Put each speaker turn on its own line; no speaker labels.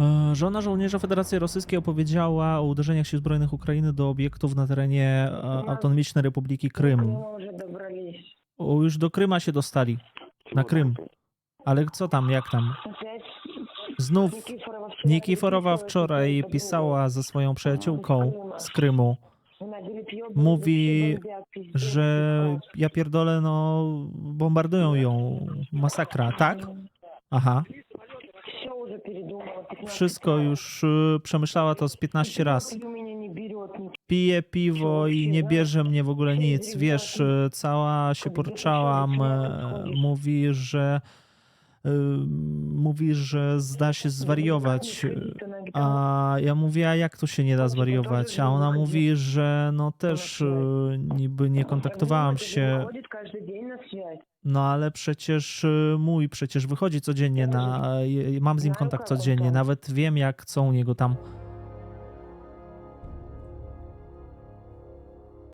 E, żona żołnierza Federacji Rosyjskiej opowiedziała o uderzeniach sił zbrojnych Ukrainy do obiektów na terenie e, Autonomicznej Republiki Krym. O, już do Kryma się dostali. Na Krym. Ale co tam, jak tam? Znów Nikiforowa wczoraj pisała ze swoją przyjaciółką z Krymu. Mówi, że ja pierdolę, no bombardują ją. Masakra, tak? Aha wszystko już y, przemyślała to z 15
razy.
Piję piwo i nie bierze mnie w ogóle nic. Wiesz, y, cała się porczałam. Y, mówi, że mówi, że zda się zwariować. A ja mówię, a jak to się nie da zwariować? A ona mówi, że no też e, niby nie kontaktowałam się. No ale przecież e, mój przecież wychodzi codziennie na. E, mam z nim kontakt codziennie. Nawet wiem, jak co u niego tam